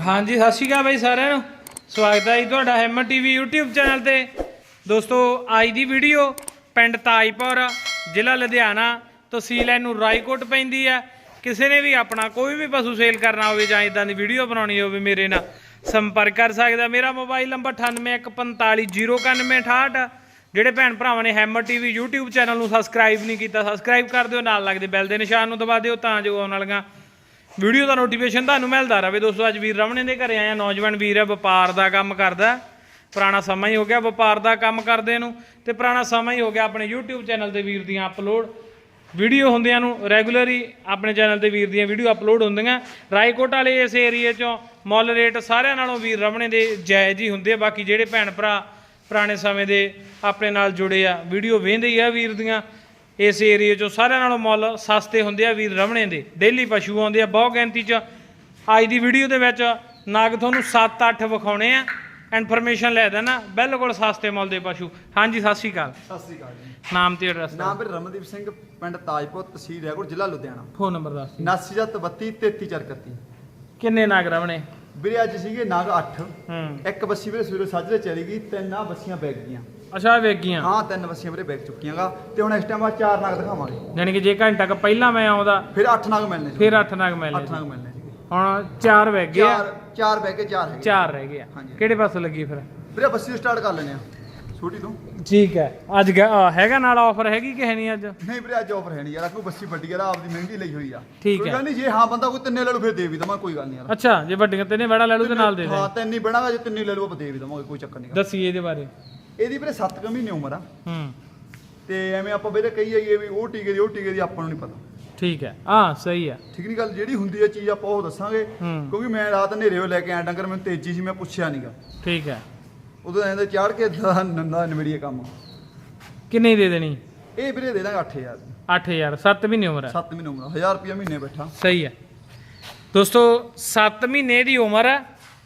ਹਾਂਜੀ, ਸਤਿ ਸ਼੍ਰੀ ਅਕਾਲ ਬਾਈ ਸਾਰਿਆਂ ਨੂੰ। ਸਵਾਗਤ ਹੈ ਜੀ ਤੁਹਾਡਾ ਹੈਮਰ ਟੀਵੀ YouTube ਚੈਨਲ ਤੇ। ਦੋਸਤੋ, ਅੱਜ ਦੀ ਵੀਡੀਓ ਪਿੰਡ ਤਾਜਪੁਰ, ਜ਼ਿਲ੍ਹਾ ਲੁਧਿਆਣਾ, ਤਹਿਸੀਲ ਇਹਨੂੰ ਰਾਏਕੋਟ ਪੈਂਦੀ ਹੈ। ਕਿਸੇ ਨੇ ਵੀ ਆਪਣਾ ਕੋਈ ਵੀ ਪਸ਼ੂ ਸੇਲ ਕਰਨਾ ਹੋਵੇ ਜਾਂ ਇਦਾਂ ਦੀ ਵੀਡੀਓ ਬਣਾਉਣੀ ਹੋਵੇ ਮੇਰੇ ਨਾਲ, ਸੰਪਰਕ ਕਰ ਸਕਦਾ। ਮੇਰਾ ਮੋਬਾਈਲ ਨੰਬਰ 9815409168 ਜਿਹੜੇ ਭੈਣ ਭਰਾਵਾਂ ਨੇ ਹੈਮਰ ਟੀਵੀ YouTube ਚੈਨਲ ਨੂੰ ਸਬਸਕ੍ਰਾਈਬ ਨਹੀਂ ਕੀਤਾ ਸਬਸਕ੍ਰਾਈਬ ਕਰ ਦਿਓ, ਨਾਲ ਲੱਗਦੇ ਬੈਲ ਦੇ ਨਿਸ਼ਾਨ ਨੂੰ ਦਬਾ ਦਿਓ, ਤਾਂ ਜੋ ਆਉਣ ਵਾਲੀਆਂ ਵੀਡੀਓ ਦਾ ਨੋਟੀਫਿਕੇਸ਼ਨ ਤੁਹਾਨੂੰ ਮਿਲਦਾ ਰਹੇ। ਦੋਸਤੋ, ਅੱਜ ਵੀਰ ਰਮਣੇ ਦੇ ਘਰੇ ਆਇਆ ਨੌਜਵਾਨ ਵੀਰ ਹੈ ਵਪਾਰ ਦਾ ਕੰਮ ਕਰਦਾ। ਪੁਰਾਣਾ ਸਮਾਂ ਹੀ ਹੋ ਗਿਆ ਵਪਾਰ ਦਾ ਕੰਮ ਕਰਦੇ ਨੂੰ ਤੇ ਪੁਰਾਣਾ ਸਮਾਂ ਹੀ ਹੋ ਗਿਆ ਆਪਣੇ YouTube ਚੈਨਲ ਤੇ ਵੀਰ ਦੀਆਂ ਅਪਲੋਡ ਵੀਡੀਓ ਹੁੰਦਿਆਂ ਨੂੰ ਰੈਗੂਲਰੀ ਆਪਣੇ ਚੈਨਲ ਤੇ ਵੀਰ ਦੀਆਂ ਵੀਡੀਓ ਅਪਲੋਡ ਹੁੰਦੀਆਂ। ਰਾਏਕੋਟ ਵਾਲੇ ਇਸ ਏਰੀਏ ਚੋਂ ਮੁੱਲ ਰੇਟ ਸਾਰਿਆਂ ਨਾਲੋਂ ਵੀਰ ਰਮਣੇ ਦੇ ਜਾਇਜ਼ ਹੀ ਹੁੰਦੇ ਆ। ਬਾਕੀ ਜਿਹੜੇ ਭੈਣ ਭਰਾ ਪੁਰਾਣੇ ਸਮੇਂ ਦੇ ਆਪਣੇ ਨਾਲ ਜੁੜੇ ਆ ਵੀਡੀਓ ਵੇਖਦੇ ਹੀ ਆ ਵੀਰ ਦੀਆਂ। ਇਸ ਏਰੀਏ ਚੋਂ ਸਾਰਿਆਂ ਨਾਲੋਂ ਮੁੱਲ ਸਸਤੇ ਹੁੰਦੇ ਆ ਵੀਰ ਰਮਣੇ ਦੇ ਡੇਲੀ ਪਸ਼ੂ ਆਉਂਦੇ ਆ ਬਹੁਤ ਗਿਣਤੀ ਚ। ਅੱਜ ਦੀ ਵੀਡੀਓ ਦੇ ਵਿੱਚ ਨਾਗ ਤੁਹਾਨੂੰ 7-8 ਵਿਖਾਉਣੇ ਆ ਇਨਫੋਰਮੇਸ਼ਨ ਲੈ ਦੇਣਾ ਬਿਲਕੁਲ ਸਸਤੇ ਮੁੱਲ ਦੇ ਪਸ਼ੂ। ਹਾਂਜੀ ਸਤਿ ਸ਼੍ਰੀ ਅਕਾਲ। ਸਤਿ ਸ੍ਰੀ ਅਕਾਲ ਜੀ। ਨਾਮ ਤੇ ਐਡਰੈਸ ਨਾਮ ਵੀਰ ਰਮਨਦੀਪ ਸਿੰਘ ਪਿੰਡ ਤਾਜਪੁਰ ਤਹਿਸੀਲ ਰੈਗੁਰ ਜ਼ਿਲ੍ਹਾ ਲੁਧਿਆਣਾ। ਫੋਨ ਨੰਬਰ ਦੱਸ ਦਿਓ। 7932 3331 ਕਿੰਨੇ ਨਾਗ ਰਮਣੇ? ਵੀਰੇ ਅੱਜ ਸੀਗੇ ਨਾਗ 8 ਹੂੰ। ਇੱਕ ਬੱਸੀ ਵੀਰੇ ਸਵੇਰੇ ਸਾਜਰੇ ਚਲੀ ਗਈ ਤਿੰਨ ਆ ਬੱਸੀਆਂ ਬੈਗ ਗਈਆਂ। ਅੱਛਾ ਵੇਗੀਆਂ ਹਾਂ ਤਿੰਨ ਬੱਸੀਆਂ ਵੀਰੇ ਬੈਗ ਚੁੱਕੀਆਂਗਾ ਤੇ ਹੁਣ ਇਸ ਟਾਈਮ ਆ ਚਾਰ ਨਾਗ ਦਿਖਾਵਾਂਗੇ। ਯਾਨੀ ਕਿ ਜੇ ਘੰਟਾ ਕ ਪਹਿਲਾਂ ਮੈਂ ਆਉਂਦਾ ਫਿਰ 8 ਨਾਗ ਮਿਲਨੇ ਸੀ। ਫਿਰ 8 ਨਾਗ ਮਿਲਨੇ 8 ਨਾਗ ਮਿਲਨੇ ਸੀਗੇ। ਹੁਣ 4 ਵਗ ਗਏ ਆ। ਚਾਰ ਚਾਰ ਬੈਗ ਕੇ ਚਾਰ ਹੈਗੇ। 4 ਰਹਿ ਗਏ ਆ। ਹਾਂਜੀ। ਕਿਹੜੇ ਪਾਸੋਂ ਲੱਗੀ ਫਿਰ? ਵੀਰੇ ਬੱਸੀ ਸਟਾਰਟ ਕਰ ਲੈਨੇ ਆ ਛੋਟੀ ਤੋਂ। ਠੀਕ ਹੈ। ਅੱਜ ਗ- ਅ, ਹੈਗਾ ਨਾਲ ਆਫਰ ਹੈਗੀ ਕਿ ਹੈ ਨਹੀਂ ਅੱਜ? ਨਹੀਂ ਵੀਰੇ ਅੱਜ ਆਫਰ ਹੈ ਨਹੀਂ ਯਾਰ। ਕੋਈ ਬੱਸੀ ਵੱਡੀ ਯਾਰ ਆਪਦੀ ਮਹਿੰਗੀ ਲਈ ਹੋਈ ਆ। ਠੀਕ ਕੋਈ ਹੈ। ਗੱਲ ਨਹੀਂ ਜੇ ਹਾਂ ਬੰਦਾ ਕੋਈ ਤਿੰਨੇ ਲੈ ਲੂ ਫਿਰ ਦੇ ਵੀ ਦਵਾਂ ਕੋਈ ਗੱਲ ਨਹੀਂ ਯਾਰ। ਅੱਛਾ ਜੇ ਵੱਡੀਆਂ ਤੇਨੇ ਵੜਾ ਲੈ ਲੂ ਤੇ ਨਾਲ ਦੇ ਦੇ। ਹਾਂ ਤਿੰਨ ਬਣਾਗਾ ਜੇ ਤਿੰਨੇ ਲੈ ਲੂ ਆਪਾਂ ਦੇ ਵੀ ਦਵਾਂਗੇ ਕੋਈ ਚੱਕਰ ਨਹੀਂ ਦੱਸੀਏ ਇਹਦੇ ਬਾਰੇ। ਇਹਦੀ ਵੀਰੇ 7 ਕੁ ਮਹੀਨੇ ਉਮਰ ਆ। ਹੂੰ। ਤੇ ਐਵੇਂ ਆਪਾਂ ਵੀਰੇ ਕਹੀ ਜਾਈਏ ਵੀ ਉਹ ਟੀਕੇ ਦੀ ਉਹ ਟੀਕੇ ਦੀ ਆਪਾਂ ਨੂੰ ਨਹੀਂ ਪਤਾ। ਠੀਕ ਹੈ। ਹਾਂ ਸਹੀ ਹੈ। ਠੀਕ ਨਹੀਂ ਗੱਲ ਜਿਹੜੀ ਹੁੰਦੀ ਹੈ ਚੀਜ਼ ਆਪਾਂ ਉਹ ਦੱਸਾਂਗੇ। ਹੂੰ। ਕਿਉਂਕਿ ਮੈਂ ਰਾਤ ਹਨੇਰੇ ਵੇ ਲੈ ਕੇ ਆਇਆ ਡੰਗਰ ਮੈਨੂੰ ਤੇਜ਼ੀ ਸੀ ਮੈਂ ਪੁੱਛਿਆ ਨਹੀਂਗਾ ਠੀਕ ਹੈ। ਉਦੋਂ ਐਂ ਤੇ ਚਾੜ ਕੇ ਨੰਦਾ ਨਿਬੜੀਏ ਕੰਮ। ਕਿੰਨੇ ਦੀ ਦੇ ਦੇਣੀ? ਇਹ ਵੀਰੇ ਦੇ ਦਾਂਗੇ 8000 8000 7 ਮਹੀਨੇ ਉਮਰ ਹੈ। 7 ਮਹੀਨੇ ਉਮਰ 1000 ਰੁਪਏ ਮਹੀਨੇ ਬੈਠਾ। ਸਹੀ ਹੈ। ਦੋਸਤੋ 7 ਮਹੀਨੇ ਦੀ ਉਮਰ ਹੈ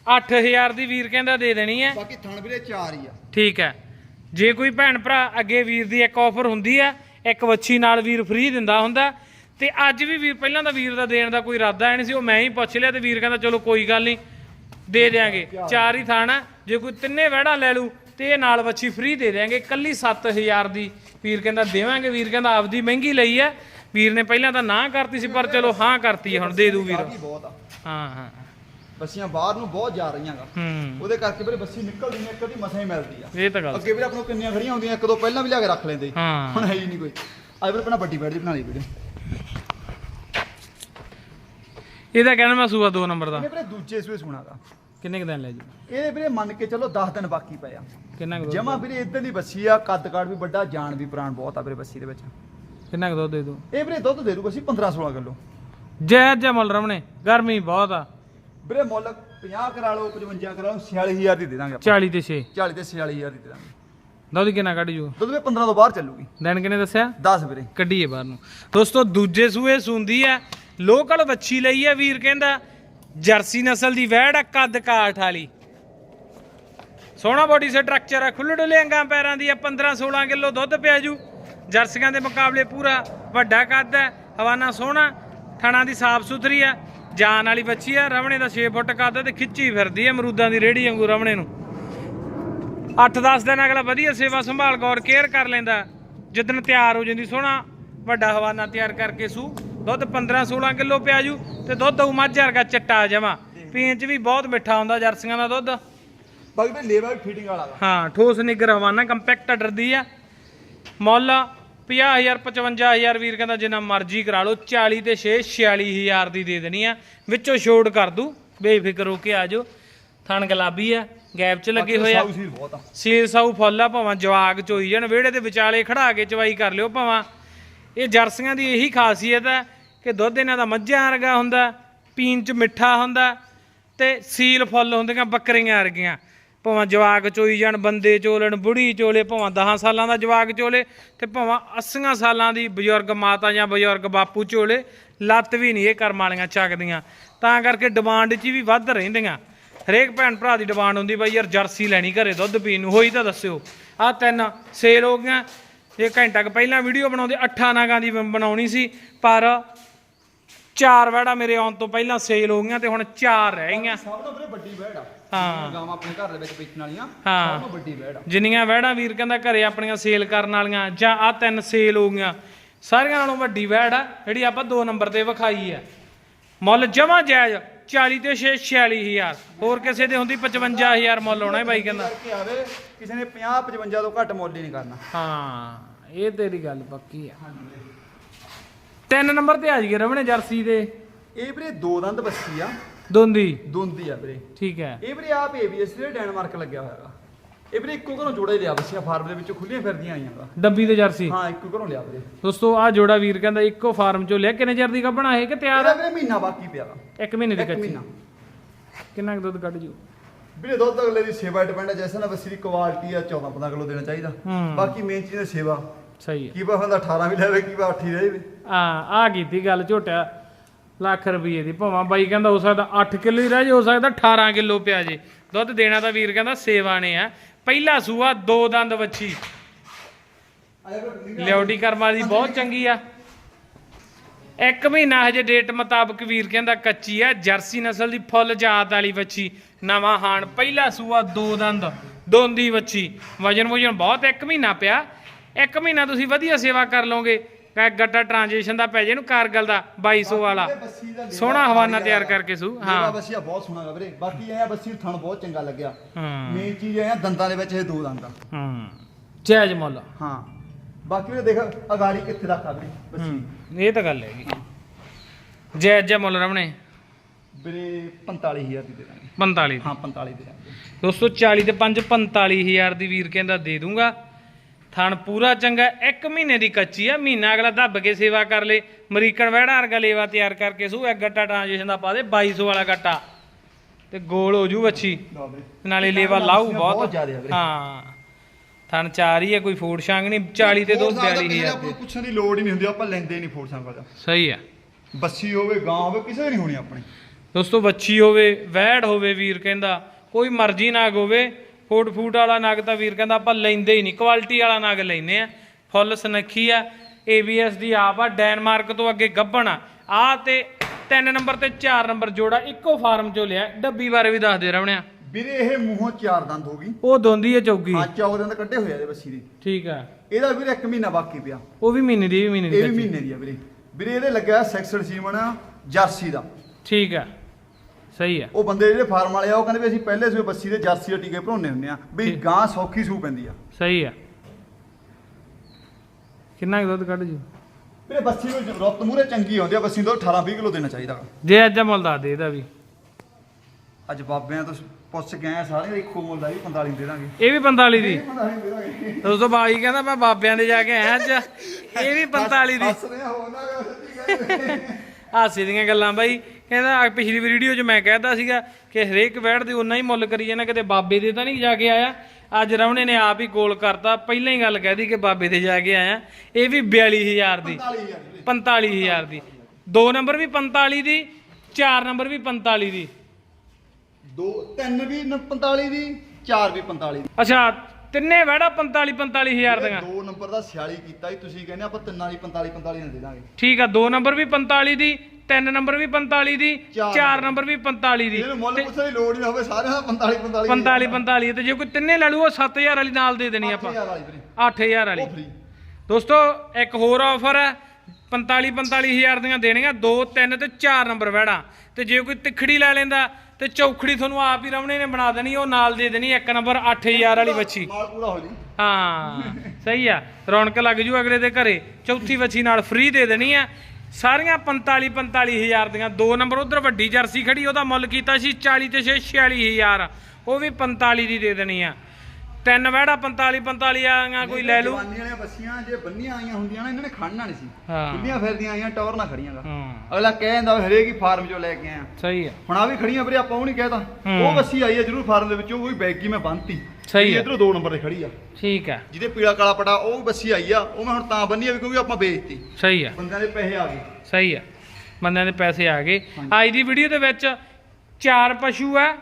8000 ਦੀ ਵੀਰ ਕਹਿੰਦਾ ਦੇ ਦੇਣੀ ਹੈ। ਬਾਕੀ ਥਣ ਵੀਰੇ 4 ਹੀ ਆ। ਠੀਕ ਹੈ। ਜੇ ਕੋਈ ਭੈਣ ਭਰਾ ਅੱਗੇ ਵੀਰ ਦੀ ਇੱਕ ਆਫਰ ਹੁੰਦੀ ਹੈ ਇੱਕ ਵੱਛੀ ਨਾਲ ਵੀਰ ਫ੍ਰੀ ਦਿੰਦਾ ਹੁੰਦਾ ਤੇ ਅੱਜ ਵੀ ਵੀਰ ਪਹਿਲਾਂ ਤਾਂ ਵੀਰ ਦਾ ਦੇਣ ਦਾ ਕੋਈ ਇਰਾਦਾ ਹੈ ਨਹੀਂ ਸੀ ਉਹ ਮੈਂ ਹੀ ਪੁੱਛ ਲਿਆ ਤੇ ਵੀਰ ਕਹਿੰਦਾ ਚਲੋ ਕੋਈ ਗੱਲ ਨਹੀਂ ਦੇ ਦਿਆਂਗੇ। ਚਾਰ ਹੀ ਥਾਣਾ ਜੇ ਕੋਈ ਤਿੰਨੇ ਵਹਿੜਾ ਲੈ ਲੂ ਤੇ ਇਹ ਨਾਲ ਵੱਛੀ ਫ੍ਰੀ ਦੇ ਦਿਆਂਗੇ ਕੱਲੀ 7000 ਦੀ। ਵੀਰ ਕਹਿੰਦਾ ਦੇਵਾਂਗੇ ਵੀਰ ਕਹਿੰਦਾ ਆਪਦੀ ਮਹਿੰਗੀ ਲਈ ਹੈ। ਵੀਰ ਨੇ ਪਹਿਲਾਂ ਤਾਂ ਨਾ ਕਰਤੀ ਸੀ ਪਰ ਚਲੋ ਹਾਂ ਕਰਤੀ ਹੁਣ ਦੇ ਦੂ ਵੀਰ। ਹਾਂ ਹਾਂ। ਬੱਸੀਆਂ ਬਾਹਰ ਨੂੰ ਬਹੁਤ ਜਾ ਰਹੀਆਂ ਗਾ। ਹੂੰ। ਉਹਦੇ ਕਰਕੇ ਵੀਰੇ ਬੱਸੀ ਨਿਕਲਦੀ ਨਹੀਂ ਇੱਕ ਮਸਾਂ ਹੀ ਮਿਲਦੀ ਆ। ਇਹ ਤਾਂ ਗੱਲ ਅੱਗੇ ਵੀਰੇ ਆਪਾਂ ਨੂੰ ਕਿੰਨੀਆਂ ਖੜੀਆਂ ਹੁੰਦੀਆਂ ਇੱਕ ਦੋ ਪਹਿਲਾਂ ਵੀ ਲਿਆ ਕੇ ਰੱਖ ਲੈਂਦੇ। ਹਾਂ। ਹੁਣ ਹੈ ਹੀ ਨਹੀਂ ਕੋਈ। ਅੱਜ ਵੀਰੇ ਪਹਿਲਾਂ ਵੱਡੀ ਬੈਠ ਦੀ ਬਣਾ ਲਈ ਵੀਰੇ। ਇਹਦਾ ਕਹਿਣਾ ਮੈਂ ਸੂਆ 2 ਨੰਬਰ ਦਾ। ਇਹਨੇ ਵੀਰੇ ਦੂਜੇ ਸੂਏ ਸੁਣਾਗਾ ਕਿੰਨੇ ਕੁ ਦਿਨ ਲੈ ਜੀ? ਇਹਦੇ ਵੀਰੇ ਮੰਨ ਕੇ ਚਲੋ 10 ਦਿਨ ਬਾਕੀ ਪਏ ਆ। ਕਿੰਨਾ ਕੁ ਦੁੱਧ ਜਮਾ ਵੀਰੇ ਇਦਾਂ ਦੀ ਬੱਸੀ ਆ ਕੱਦ ਕਾੜ ਵੀ ਵੱਡਾ ਜਾਨ ਵੀ ਪ੍ਰਾਣ ਬਹੁਤ ਆ ਵੀਰੇ ਬੱਸੀ ਦੇ ਵਿੱਚ। ਕਿੰਨਾ ਕੁ ਦੁੱਧ ਦੇ ਦੂ? ਇਹ ਵੀਰੇ ਦੁੱਧ ਦੇ ਦੂਗਾ ਸੀ 15 16 ਕਿਲੋ। ਜੈ ਜੈ ਮੁੱਲ ਰਮਣੇ ਗਰਮੀ ਬਹੁਤ ਆ। ਵੀਰੇ ਮੁੱਲ 50 ਕਰਾ ਲਓ 55 ਕਰਾ ਲਓ 46000 ਦੀ ਦੇ ਦਾਂਗੇ ਆਪਾਂ। 40 ਤੇ 6 40 ਤੇ 46000 ਦੀ ਦੇ ਦਾਂਗੇ। ਦੁੱਧ ਕਿੰਨਾ ਕੱਢ ਜੂ ਦੁੱਧ ਵੀਰੇ 15 ਤੋਂ ਬਾਹਰ ਚੱਲੂਗੀ। ਦਿਨ ਕਿੰਨੇ ਦੱਸਿਆ? 10 ਵੀਰੇ। ਕੱਢੀਏ ਬਾਹਰ ਨੂੰ। ਦੋਸਤੋ ਦੂਜੇ ਸੂਏ ਸੁੰਦੀ ਆ ਲੋਕਲ ਵੱਛੀ ਲਈ ਆ ਵੀਰ ਕਹਿੰਦਾ। ਜਰਸੀ ਨਸਲ ਦੀ ਵੈੜ ਆ ਕੱਦ ਕਾਠ ਵਾਲੀ। ਸੋਹਣਾ ਬੋਡੀ ਸਟਰਕਚਰ ਆ ਖੁੱਲ੍ਹ ਡੁੱਲੇ ਅੰਗਾਂ ਪੈਰਾਂ ਦੀ ਆ 15 16 ਕਿਲੋ ਦੁੱਧ ਪਿਆ ਜੂ। ਜਰਸੀਆਂ ਦੇ ਮੁਕਾਬਲੇ ਪੂਰਾ ਵੱਡਾ ਕੱਦ ਹੈ ਹਵਾਨਾ ਸੋਹਣਾ ਥਣਾ ਦੀ ਸਾਫ਼ ਸੁਥਰੀ ਆ ਜਾਨ ਵਾਲੀ ਬੱਚੀ ਆ ਰਵਣੇ ਦਾ 6 ਫੁੱਟ ਕੱਦ ਤੇ ਖਿੱਚੀ ਫਿਰਦੀ ਆ ਅਮਰੂਦਾਂ ਦੀ ਰੇੜੀ ਵਾਂਗੂ ਰਵਣੇ ਨੂੰ। 8-10 ਦਿਨ ਅਗਲਾ ਵਧੀਆ ਸੇਵਾ ਸੰਭਾਲ ਗੌਰ ਕੇਅਰ ਕਰ ਲੈਂਦਾ। ਜਿੱਦਣ ਤਿਆਰ ਹੋ ਜਾਂਦੀ ਸੋਹਣਾ ਵੱਡਾ ਹਵਾਨਾ ਤਿਆਰ ਕਰਕੇ ਸੂ। ਦੁੱਧ 15-16 ਕਿਲੋ ਪਿਆ ਜੂ ਤੇ ਦੁੱਧ ਉਹ ਮੱਝ ਵਰਗਾ ਚਿੱਟਾ ਜਮਾ। ਪੀਣ ਚ ਵੀ ਬਹੁਤ ਮਿੱਠਾ ਹੁੰਦਾ ਜਰਸੀਆਂ ਦਾ ਦੁੱਧ। ਬਾਕੀ ਲੇਵਾ ਵੀ ਫੀਟਿੰਗ ਵਾਲਾ ਹਾਂ ਠੋਸ ਨਿੱਗਰ ਹਵਾਨਾ ਕੰਪੈਕਟ ਡਰਦੀ ਆ। ਮੁੱਲ 50000 55000 ਵੀਰ ਕਹਿੰਦਾ ਜਿੰਨਾ ਮਰਜ਼ੀ ਕਰਾ ਲਓ 40 ਤੇ 6 46000 ਦੀ ਦੇ ਦੇਣੀ ਆ। ਵਿੱਚੋਂ ਛੋੜ ਕਰ ਦੂ ਬੇਫਿਕਰ ਹੋ ਕੇ ਆ ਜਾਓ। ਥਣ ਗੁਲਾਬੀ ਆ ਗੈਪ ਚ ਲੱਗੇ ਹੋਏ ਆ। ਸੀਲ ਸਾਊ ਫੁੱਲ ਆ ਭਾਵਾਂ ਜਵਾਗ ਚੋਈ ਜਾਣ ਵਿਹੜੇ ਦੇ ਵਿਚਾਲੇ ਖੜਾ ਕੇ ਚਵਾਈ ਕਰ ਲਿਓ ਭਾਵਾਂ। ਇਹ ਜਰਸੀਆਂ ਦੀ ਇਹੀ ਖਾਸੀਅਤ ਹੈ ਕਿ ਦੁੱਧ ਇਹਨਾਂ ਦਾ ਮੱਝਾਂ ਵਰਗਾ ਹੁੰਦਾ ਪੀਣ ਚ ਮਿੱਠਾ ਹੁੰਦਾ ਤੇ ਸੀਲ ਫੁੱਲ ਹੁੰਦੀਆਂ ਬੱਕਰੀਆਂ ਵਰਗੀਆਂ। ਭਾਵੇਂ ਜਵਾਕ ਚੋਈ ਜਾਣ, ਬੰਦੇ ਚੋਲਣ, ਬੁੜੀ ਚੋਲੇ, ਭਾਵਾਂ 10 ਸਾਲਾਂ ਦਾ ਜਵਾਕ ਚੋਲੇ ਤੇ ਭਾਵਾਂ 80 ਸਾਲਾਂ ਦੀ ਬਜ਼ੁਰਗ ਮਾਤਾ ਜਾਂ ਬਜ਼ੁਰਗ ਬਾਪੂ ਚੋਲੇ, ਲੱਤ ਵੀ ਨਹੀਂ ਇਹ ਕਰਮ ਵਾਲੀਆਂ ਚੱਕਦੀਆਂ। ਤਾਂ ਕਰਕੇ ਡਿਮਾਂਡ 'ਚ ਵੀ ਵੱਧ ਰਹਿੰਦੀਆਂ। ਹਰੇਕ ਭੈਣ ਭਰਾ ਦੀ ਡਿਮਾਂਡ ਹੁੰਦੀ ਬਾਈ ਯਾਰ ਜਰਸੀ ਲੈਣੀ ਘਰੇ ਦੁੱਧ ਪੀਣ ਨੂੰ, ਹੋਈ ਤਾਂ ਦੱਸਿਓ। ਆਹ ਤਿੰਨ ਸੇਲ ਹੋ ਗਈਆਂ। ਇਹ ਘੰਟਾ ਕੁ ਪਹਿਲਾਂ ਵੀਡੀਓ ਬਣਾਉਂਦੇ, ਅੱਠਾਂ ਨਾਗਾਂ ਦੀ ਬਣਾਉਣੀ ਸੀ, ਪਰ ਚਾਰ ਵੜਾ ਮੇਰੇ ਆਉਣ ਤੋਂ ਪਹਿਲਾਂ ਸੇਲ ਹੋ ਗਈਆਂ ਤੇ ਹੁਣ ਚਾਰ ਰਹਿ ਗਈਆਂ। ਸਭ ਤੋਂ ਵੱਡੀ ਬੈੜ ਹਾਂ। ਗਾਵਾਂ ਆਪਣੇ ਘਰ ਦੇ ਵਿੱਚ ਵੇਚਣ ਵਾਲੀਆਂ ਹਾਂ। ਤੋਂ ਵੱਡੀ ਆ ਜਿੰਨੀਆਂ ਵਹਿੜਾਂ ਵੀਰ ਕਹਿੰਦਾ ਘਰੇ ਆਪਣੀਆਂ ਸੇਲ ਕਰਨ ਵਾਲੀਆਂ ਜਾਂ ਆ ਤਿੰਨ ਸੇਲ ਹੋ ਗਈਆਂ ਸਾਰੀਆਂ ਨਾਲੋਂ ਵੱਡੀ ਵਹਿੜ ਆ ਜਿਹੜੀ ਆਪਾਂ ਦੋ ਨੰਬਰ ਤੇ ਵਿਖਾਈ ਆ। ਮੁੱਲ ਜਮਾ ਜਾਇਜ਼ 40 ਤੇ 6 46000 ਹੋਰ ਕਿਸੇ ਦੇ ਹੁੰਦੀ 55000 ਮੁੱਲ ਹੋਣਾ ਹੈ ਬਾਈ ਕਹਿੰਦਾ। ਆਵੇ ਕਿਸੇ ਨੇ 50 55 ਤੋਂ ਘੱਟ ਮੁੱਲ ਹੀ ਨਹੀਂ ਕਰਨਾ। ਹਾਂ ਇਹ ਤੇਰੀ ਗੱਲ ਪੱਕੀ ਆ। ਤਿੰਨ ਨੰਬਰ ਤੇ ਆ ਜੀਏ ਰਵਣੇ ਜਰਸੀ ਦੇ। ਇਹ ਵੀਰੇ ਦੋ ਦੰਦ ਬੱਸੀ ਆ। ਦੋਂਦੀ। ਦੁੰਦੀ ਆ ਵੀਰੇ। ਠੀਕ ਹੈ। ਇਹ ਵੀਰੇ ਆਪ ਏਬੀਐਸ ਦੇ ਡੈਨਮਾਰਕ ਲੱਗਿਆ ਹੋਇਆ ਹੈਗਾ ਇਹ ਵੀਰੇ ਇੱਕੋ ਘਰੋਂ ਜੋੜਾ ਹੀ ਲਿਆ ਬੱਸੀਆਂ ਫਾਰਮ ਦੇ ਵਿੱਚੋਂ ਖੁੱਲੀਆਂ ਫਿਰਦੀਆਂ ਆਈਆਂ ਵਾ। ਡੱਬੀ ਤੇ ਜਰਸੀ। ਹਾਂ ਇੱਕੋ ਘਰੋਂ ਲਿਆ ਵੀਰੇ। ਦੋਸਤੋ ਆ ਜੋੜਾ ਵੀਰ ਕਹਿੰਦਾ ਇੱਕੋ ਫਾਰਮ ਚੋਂ ਲਿਆ। ਕਿੰਨੇ ਚਿਰ ਦੀ ਗੱਭਣਾ ਇਹ ਕਿ ਤਿਆਰ ਇਹਦਾ ਆ ਵੀਰੇ ਮਹੀਨਾ ਬਾਕੀ ਪਿਆ ਵਾ। ਇੱਕ ਮਹੀਨੇ ਦੀ ਇੱਕ ਕੱਚੀ। ਮਹੀਨਾ। ਕਿੰਨਾ ਕੁ ਦੁੱਧ ਕੱਢ ਜੂ? ਵੀਰੇ ਦੁੱਧ ਅਗਲੇ ਦੀ ਸੇਵਾ ਡਿਪੈਂਡ ਹੈ ਜੈਸੇ ਨਾ ਬੱਸੀ ਦੀ ਕੁਆਲਿਟੀ ਆ 14 15 ਕਿਲੋ ਦੇਣਾ ਚਾਹੀਦਾ। ਹੂੰ। ਬਾਕੀ ਮੇਨ ਚੀਜ਼ ਹੈ ਸੇਵਾ। ਸਹੀ ਹੈ ਕੀ ਪਾ ਹੁੰਦਾ 18 ਵੀ ਲੈਵੇ ਕੀ ਪਾ 8 ਹੀ ਰਹੇ ਆ ਆ ਕੀਤੀ ਗੱਲ ਝੋਟਿਆ। ਲੱਖ ਰੁਪਏ ਦੀ। ਭਾਵਾਂ ਬਾਈ ਕਹਿੰਦਾ ਹੋ ਸਕਦਾ 8 ਕਿਲੋ ਹੀ ਰਹਿ ਜੇ ਹੋ ਸਕਦਾ 18 ਕਿਲੋ ਪਿਆ ਜੇ। ਦੁੱਧ ਦੇਣਾ ਤਾਂ ਵੀਰ ਕਹਿੰਦਾ ਸੇਵਾ ਨੇ ਆ। ਪਹਿਲਾ ਸੂਆ, ਦੋ ਦੰਦ ਵੱਛੀ। ਲਿਓਡੀ ਕਰਮ ਦੀ ਬਹੁਤ ਚੰਗੀ ਆ। ਇੱਕ ਮਹੀਨਾ ਹਜੇ ਡੇਟ ਮੁਤਾਬਕ ਵੀਰ ਕਹਿੰਦਾ ਕੱਚੀ ਆ। ਜਰਸੀ ਨਸਲ ਦੀ ਫੁੱਲ ਜਾਤ ਵਾਲੀ ਵੱਛੀ, ਨਵਾਂ ਹਾਣ। ਪਹਿਲਾ ਸੂਆ, ਦੋ ਦੰਦ, ਦੋਂਦੀ ਵੱਛੀ। ਵਜਨ ਵਜਨ ਬਹੁਤ, ਇੱਕ ਮਹੀਨਾ ਪਿਆ। ਇੱਕ ਮਹੀਨਾ ਤੁਸੀਂ ਵਧੀਆ ਸੇਵਾ ਕਰ ਲਓਗੇ। ਕਾ ਗੱਟਾ ਟ੍ਰਾਂਜੀਸ਼ਨ ਦਾ ਪੈ ਜੇ ਇਹਨੂੰ ਕਾਰਗਲ ਦਾ 2200 ਵਾਲਾ। ਸੋਹਣਾ ਹਵਾਨਾ ਤਿਆਰ ਕਰਕੇ ਸੂ ਹਾਂ। ਹਾਂ ਬੱਸੀਆ ਬਹੁਤ ਸੋਹਣਾ ਗਾ ਵੀਰੇ। ਬਾਕੀ ਇਹ ਆ ਬੱਸੀ ਥਣ ਬਹੁਤ ਚੰਗਾ ਲੱਗਿਆ। ਹਾਂ। ਮੇਨ ਚੀਜ਼ ਇਹ ਆ ਦੰਦਾਂ ਦੇ ਵਿੱਚ ਇਹ ਦੋ ਦੰਦ ਆ। ਹਾਂ। ਜਾਇਜ਼ ਮੁੱਲ ਹਾਂ। ਬਾਕੀ ਵੀਰੇ ਦੇਖ ਅਗਾੜੀ ਕਿੱਥੇ ਰੱਖਾ ਵੀਰੇ ਬੱਸੀ ਹੂੰ, ਇਹ ਤਾਂ ਗੱਲ ਹੈਗੀ। ਜਾਇਜ਼ ਜਿਹਾ ਮੁੱਲ ਰਵਣੇ ਵੀਰੇ 45000 ਦੀ ਦੇ ਦਾਂਗੇ। 45 ਹਾਂ 45 ਦੇ ਦਾਂਗੇ। ਦੋਸਤੋ 40 ਤੇ 5 45000 ਦੀ ਵੀਰ ਕਹਿੰਦਾ ਦੇ ਦੂੰਗਾ। ਥਣ ਪੂਰਾ ਚੰਗਾ ਇੱਕ ਮਹੀਨੇ ਦੀ ਕੱਚੀ ਆ ਮਹੀਨਾ ਅਗਲਾ ਦੱਬ ਕੇ ਸੇਵਾ ਕਰ ਲੇ। ਅਮਰੀਕਨ ਵਹਿੜਾ ਵਰਗਾ ਲੇਵਾ ਤਿਆਰ ਕਰਕੇ ਸੂ ਇੱਕ ਗੱਟਾ ਟ੍ਰਾਂਜੀਸ਼ਨ ਦਾ ਪਾ ਦੇ 2200 ਵਾਲਾ ਗੱਟਾ। ਤੇ ਗੋਲ ਹੋ ਜੂ ਵੀਰੇ ਨਾਲੇ ਲੇਵਾ ਲਾਊ ਬਹੁਤ। ਆ। ਹਾਂ। ਥਣ ਚਾਰ ਹੀ ਹੈ ਕੋਈ ਫੂਡ ਸ਼ਾਂਗ ਨਹੀਂ 40 ਤੇ ਦੋ ਫੋਰਸਾਂ ਦਾ ਕਿਸੇ 42000 ਆਪਾਂ ਨੂੰ ਪੁੱਛਣ ਦੀ ਲੋੜ ਹੀ ਨਹੀਂ ਹੁੰਦੀ ਆਪਾਂ ਲੈਂਦੇ ਹੀ ਨਹੀਂ ਫੋਰਸਾਂ ਕੋਲ ਸਹੀ ਆ ਬੱਸੀ ਹੋਵੇ ਗਾਂ ਹੋਵੇ ਕਿਸੇ ਨਹੀਂ ਹੋਣੀ ਆਪਣੀ। ਦੋਸਤੋ ਵੱਛੀ ਹੋਵੇ ਵੈੜ ਹੋਵੇ ਵੀਰ ਕਹਿੰਦਾ ਕੋਈ ਮਰਜ਼ੀ ਨਾਗ ਹੋਵੇ ਫੂਡ ਫੂਡ ਵਾਲਾ ਨਗ ਤਾਂ ਵੀਰ ਕਹਿੰਦਾ ਆਪਾਂ ਲੈਂਦੇ ਹੀ ਨਹੀਂ ਕੁਆਲਿਟੀ ਵਾਲਾ ਨਗ ਲੈਨੇ ਆ ਫੁੱਲ ਸਨੱਖੀ ਆ ABS ਦੀ ਆਪ ਆ ਡੈਨਮਾਰਕ ਤੋਂ ਅੱਗੇ ਗੱਭਣ ਆ। ਆ ਤੇ 3 ਨੰਬਰ ਤੇ 4 ਨੰਬਰ ਜੋੜਾ ਇੱਕੋ ਫਾਰਮ ਚੋਂ ਲਿਆ ਡੱਬੀ ਬਾਰੇ ਵੀ ਦੱਸ ਦੇ ਰਵਣਿਆ ਵੀਰੇ ਇਹ ਮੂੰਹੋਂ ਚਾਰ ਦੰਦ ਹੋ ਗਈ। ਉਹ ਦੋਂਦੀ ਹੈ ਚੌਗੀ। ਹਾਂ ਚੌਕ ਦੰਦ ਕੱਢੇ ਹੋਏ ਆ ਇਹਦੇ ਬੱਸੀ ਦੇ। ਠੀਕ ਆ। ਇਹਦਾ ਵੀਰੇ ਇੱਕ ਮਹੀਨਾ ਬਾਕੀ ਪਿਆ। ਉਹ ਵੀ ਮਹੀਨੇ ਦੀ ਵੀ ਮਹੀਨੇ ਦੀ ਇਹ ਵੀ। ਮਹੀਨੇ ਦੀ ਆ ਵੀਰੇ। ਵੀਰੇ ਇਹਦੇ ਲੱਗਿਆ ਸੈਕਸਡ ਸੀਮਨ ਜਰਸੀ ਦਾ। ਠੀਕ ਆ। ਸਹੀ ਆ ਉਹ ਬੰਦੇ ਜਿਹੜੇ ਫਾਰਮ ਵਾਲੇ ਆ ਉਹ ਕਹਿੰਦੇ ਵੀ ਅਸੀਂ ਪਹਿਲੇ ਸੂਏ ਬੱਸੀ ਦੇ ਜਰਸੀ ਦੇ ਟੀਕੇ ਭਰਾਉਣੇ ਹੁੰਦੇ ਆ ਵੀ ਠੀਕ। ਗਾਂ ਸੌਖੀ ਸੂ ਪੈਂਦੀ ਆ। ਸਹੀ ਆ ਕਿੰਨਾ ਕੁ ਦੁੱਧ ਕੱਢ ਜੂ? ਵੀਰੇ ਬੱਸੀ ਨੂੰ ਰੁੱਤ ਮੂਰੇ ਚੰਗੀ ਆਉਂਦੀ ਆ ਬੱਸੀ ਤੋਂ 18 20 ਕਿਲੋ ਦੇਣਾ ਚਾਹੀਦਾ। ਜੇ ਅੱਜ ਦਾ ਮੁੱਲ ਦੱਸ ਦੇ ਇਹਦਾ ਵੀ। ਅੱਜ ਬਾਬਿਆਂ ਤੋਂ ਪੁੱਛ ਕੇ ਆਏ ਸਾਰੇ ਇੱਕੋ ਮੁੱਲ ਦਾ ਵੀ 45 ਦੇ ਦਾਂਗੇ। ਇਹ ਵੀ 45 ਦੀ। 45 ਦੇ ਦਾਂਗੇ। ਦੋਸਤੋ ਬਾਈ ਕਹਿੰਦਾ ਮੈਂ ਬਾਬਿਆਂ ਦੇ ਜਾ ਕੇ ਆਇਆ ਅੱਜ। ਇਹ ਵੀ 45 ਦੀ। ਹੱਸ ਰਿਹਾ ਹੋ ਨਾ ਸੱਚੀ ਗੱਲ ਹਾਸੇ ਦੀਆਂ ਗੱਲਾਂ ਬਾਈ। ਕਹਿੰਦਾ ਪਿਛਲੀ ਵੀਡੀਓ 'ਚ ਮੈਂ ਕਹਿਦਾ ਸੀਗਾ ਕਿ ਹਰੇਕ ਵੈੜ ਦੀ ਉਨਾ ਹੀ ਮੁੱਲ ਕਰੀ ਜਾਣਾ ਕਿਤੇ ਬਾਬੇ ਦੇ ਤਾਂ ਨਹੀਂ ਜਾ ਕੇ ਆਇਆ। ਅੱਜ ਰਵਣੇ ਨੇ ਆਪ ਹੀ ਗੋਲ ਕਰਤਾ ਪਹਿਲਾਂ ਹੀ ਗੱਲ ਕਹਿਦੀ ਕਿ ਬਾਬੇ ਦੇ ਜਾ ਕੇ ਆਇਆ। ਇਹ ਵੀ 42000 ਦੀ। 45000 45000 ਦੀ। ਦੋ ਨੰਬਰ ਵੀ 45 ਦੀ ਚਾਰ ਨੰਬਰ ਵੀ 45 ਦੀ। ਦੋ ਤਿੰਨ ਵੀ ਨ- 45 ਦੀ ਚਾਰ ਵੀ 45 ਦੀ। ਅੱਛਾ ਤਿੰਨੇ ਵੈੜਾ 45 45000 ਦੀਆਂ। ਦੋ ਨੰਬਰ ਦਾ 46 ਕੀਤਾ ਸੀ ਤੁਸੀਂ ਕਹਿੰਦੇ ਆਪਾਂ ਤਿੰਨਾਂ ਦੀ 45 45 ਨਾਲ ਦੇ ਦਾਂਗੇ। ਠੀਕ ਆ ਦੋ ਨੰਬਰ ਵੀ 45 ਦੀ ਤਿੰਨ ਨੰਬਰ ਵੀ 45 ਦੀ ਚਾਰ ਚਾਰ ਨੰਬਰ ਵੀ 45 ਦੀ। ਇਹਨੂੰ ਮੁੱਲ ਪੁੱਛਣ ਦੀ ਲੋੜ ਹੀ ਨਾ ਹੋਵੇ ਸਾਰਿਆਂ ਦਾ 45 45 45 45 ਤੇ ਜੇ ਕੋਈ ਤਿੰਨੇ ਲੈ ਲੂ ਉਹ 7000 ਵਾਲੀ ਨਾਲ ਦੇ ਦੇਣੀ ਆਪਾਂ। 8000 ਵਾਲੀ ਵੀਰੇ। 8000 ਵਾਲੀ। ਉਹ ਫ੍ਰੀ ਦੋਸਤੋ ਇੱਕ ਹੋਰ ਆਫਰ ਹੈ 45 45000 ਦੀਆਂ ਦੇਣੀਆਂ 2 3 ਤੇ 4 ਨੰਬਰ ਵਹਿੜਾ। ਤੇ ਜੇ ਕੋਈ ਤਿਖੜੀ ਲੈ ਲੈਂਦਾ ਤੇ ਚੌਖੜੀ ਤੁਹਾਨੂੰ ਆਪ ਹੀ ਰਵਣੇ ਨੇ ਬਣਾ ਦੇਣੀ ਉਹ ਨਾਲ ਦੇ ਦੇਣੀ ਇੱਕ ਨੰਬਰ 8000 ਵਾਲੀ ਮਾਲ ਪੂਰਾ ਹੋ ਜੀ ਹਾਂ ਸਹੀ ਆ। ਰੌਣਕ ਲੱਗ ਜੂ ਅਗਲੇ ਦੇ ਘਰੇ। ਚੌਥੀ ਬੱਚੀ ਨਾਲ ਫ੍ਰੀ ਦੇ ਦੇਣੀ ਆ। ਸਾਰੀਆਂ 45 45000 ਦੀਆਂ ਦੋ ਨੰਬਰ ਉਧਰ ਵੱਡੀ ਜਰਸੀ ਖੜੀ ਉਹਦਾ ਮੁੱਲ ਕੀਤਾ ਸੀ 40 ਤੇ 46000 ਉਹ ਵੀ 45 ਦੀ ਦੇ ਦੇਣੀ ਆ। ਤਿੰਨ ਵਹਿੜਾ 45 45 ਆਈਆਂ ਕੋਈ ਲੈ ਲੂ ਜਵਾਨੀ ਵਾਲੀਆਂ ਬੱਸੀਆਂ ਜੇ ਬੰਨੀਆਂ ਆਈਆਂ ਹੁੰਦੀਆਂ ਨਾ ਇਹਨਾਂ ਨੇ ਖੜਨਾ ਨਹੀਂ ਸੀ। ਹਾਂ। ਖੁੱਲੀਆਂ ਫਿਰਦੀਆਂ ਆਈਆਂ ਟੌਰ ਨਾ ਖੜੀਆਂ ਅਗਲਾ ਕਹਿ ਜਾਂਦਾ ਹਰੇਕ ਹੀ ਫਾਰਮ ਚੋਂ ਲੈ ਕੇ ਆਇਆ। ਸਹੀ ਆ। ਹੁਣ ਆ ਵੀ ਖੜੀਆਂ ਵੀਰੇ ਆਪਾਂ ਉਹ ਨਹੀਂ ਕਹਿਤਾ। ਉਹ ਬੱਸੀ ਆਈ ਹੈ ਜਰੂਰ ਫਾਰਮ ਦੇ ਵਿੱਚੋਂ ਉਹ ਵੀ ਬੈਗੀ ਮੈਂ ਬੰਨਤੀ। ਸਹੀ ਆ। ਇਧਰੋਂ ਦੋ ਨੰਬਰ ਤੇ ਖੜੀ ਆ। ਠੀਕ ਆ। ਜਿਹਦੇ ਪੀਲਾ ਕਾਲਾ ਪਟਾ ਉਹ ਬੱਸੀ ਆਈ ਆ। ਉਹ ਮੈਂ ਹੁਣ ਤਾਂ ਬੰਨੀ ਆ ਵੀ ਕਿਉਂਕਿ ਆਪਾਂ ਵੇਚਤੀ। ਸਹੀ ਆ। ਬੰਦਿਆਂ ਦੇ ਪੈਸੇ ਆ ਗਏ। ਸਹੀ ਆ। ਬੰਦਿਆਂ ਦੇ ਪੈਸੇ ਆ ਗਏ। ਹਾਂਜੀ। ਅੱਜ ਦੀ ਵੀਡੀਓ ਦੇ ਵਿੱਚ ਚਾਰ ਪਸ਼ੂ ਆ।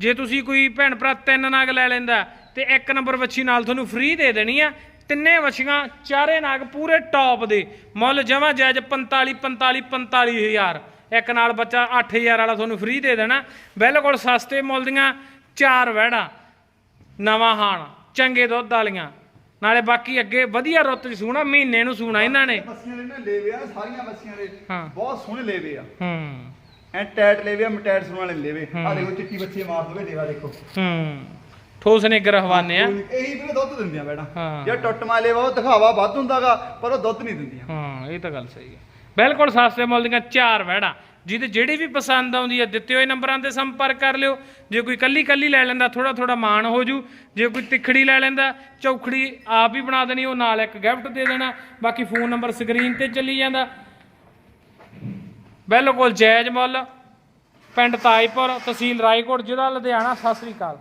ਜੇ ਤੁਸੀਂ ਕੋਈ ਭੈਣ ਭਰਾ ਤਿੰਨ ਨਗ ਲੈ ਲੈਂਦਾ ਤੇ ਇੱਕ ਨੰਬਰ ਵੱਛੀ ਨਾਲ ਤੁਹਾਨੂੰ ਫ੍ਰੀ ਦੇ ਦੇਣੀ ਆ। ਤਿੰਨੇ ਵੱਛੀਆਂ ਚਾਰੇ ਨਗ ਪੂਰੇ ਟੌਪ ਦੇ। ਮੁੱਲ ਜਮਾ ਜਾਇਜ਼ 45 45 45000 ਇੱਕ ਨਾਲ ਬੱਚਾ 8000 ਵਾਲਾ ਤੁਹਾਨੂੰ ਫ੍ਰੀ ਦੇ ਦੇਣਾ। ਬਿਲਕੁਲ ਸਸਤੇ ਮੁੱਲ ਦੀਆਂ ਚਾਰ ਵਹਿੜਾਂ। ਨਵਾਂ ਹਾਣ ਚੰਗੇ ਦੁੱਧ ਵਾਲੀਆਂ। ਨਾਲੇ ਬਾਕੀ ਅੱਗੇ ਵਧੀਆ ਰੁੱਤ ਚ ਸੂਣਾ ਮਹੀਨੇ ਨੂੰ ਸੂਣਾ ਇਹਨਾਂ ਨੇ। ਬੱਸੀਆਂ ਦੇ ਨਾ ਲੇਵੇ ਆ ਸਾਰੀਆਂ ਬੱਸੀਆਂ ਦੇ ਹਾਂ। ਬਹੁਤ ਸੋਹਣੇ ਲੇਵੇ ਆ। ਹੂੰ। ਐ ਟੈਟ ਲੇਵੇ ਆ ਮਟੈਟ ਸੁਣ ਵਾਲੇ ਲੇਵੇ। ਆ ਦੇਖੋ ਚਿੱਟੀ ਬੱਚੀ ਮਾਰ ਦਵੇ ਦੇਵਾ ਦੇਖੋ। ਹੂੰ। ਠੋਸ ਨੇ ਗਰਹਵਾਨੇ ਆ। ਇਹੀ ਵੀ ਦੁੱਧ ਦਿੰਦੀਆਂ ਹਾਂ। ਜੇ ਟੁੱਟ ਮਾ ਲੇਵਾ ਉਹ ਦਿਖਾਵਾ ਵੱਧ ਹੁੰਦਾਗਾ ਪਰ ਉਹ ਦੁੱਧ ਨਹੀਂ ਦਿੰਦੀਆਂ। ਹਾਂ ਇਹ ਤਾਂ ਗੱਲ ਸਹੀ ਹੈ ਬਿਲਕੁਲ ਸਸਤੇ ਮੁੱਲ ਦੀਆਂ ਚਾਰ ਵਹਿੜਾਂ। ਜਿਹਦੇ ਜਿਹੜੀ ਵੀ ਪਸੰਦ ਆਉਂਦੀ ਹੈ ਦਿੱਤੇ ਹੋਏ ਨੰਬਰਾਂ ਤੇ ਸੰਪਰਕ ਕਰ ਲਿਓ। ਜੇ ਕੋਈ ਕੱਲੀ ਕੱਲੀ ਲੈ ਲੈਂਦਾ ਥੋੜਾ ਥੋੜਾ ਮਾਣ ਹੋ ਜੂ। ਜੇ ਕੋਈ ਤਿੱਖੜੀ ਲੈ ਲੈਂਦਾ, ਚੌਖੜੀ ਆਪ ਹੀ ਬਣਾ ਦੇਣੀ, ਉਹ ਨਾਲ ਇੱਕ ਗਿਫਟ ਦੇ ਦੇਣਾ। ਬਾਕੀ ਫੋਨ ਨੰਬਰ ਸਕਰੀਨ ਤੇ ਚੱਲੀ ਜਾਂਦਾ। ਬਿਲਕੁਲ ਜਾਇਜ਼ ਮੁੱਲ। ਪਿੰਡ ਤਾਜਪੁਰ ਤਹਿਸੀਲ ਰਾਏਕੋਟ, ਜ਼ਿਲ੍ਹਾ ਲੁਧਿਆਣਾ। ਸਤਿ ਸ੍ਰੀ ਅਕਾਲ।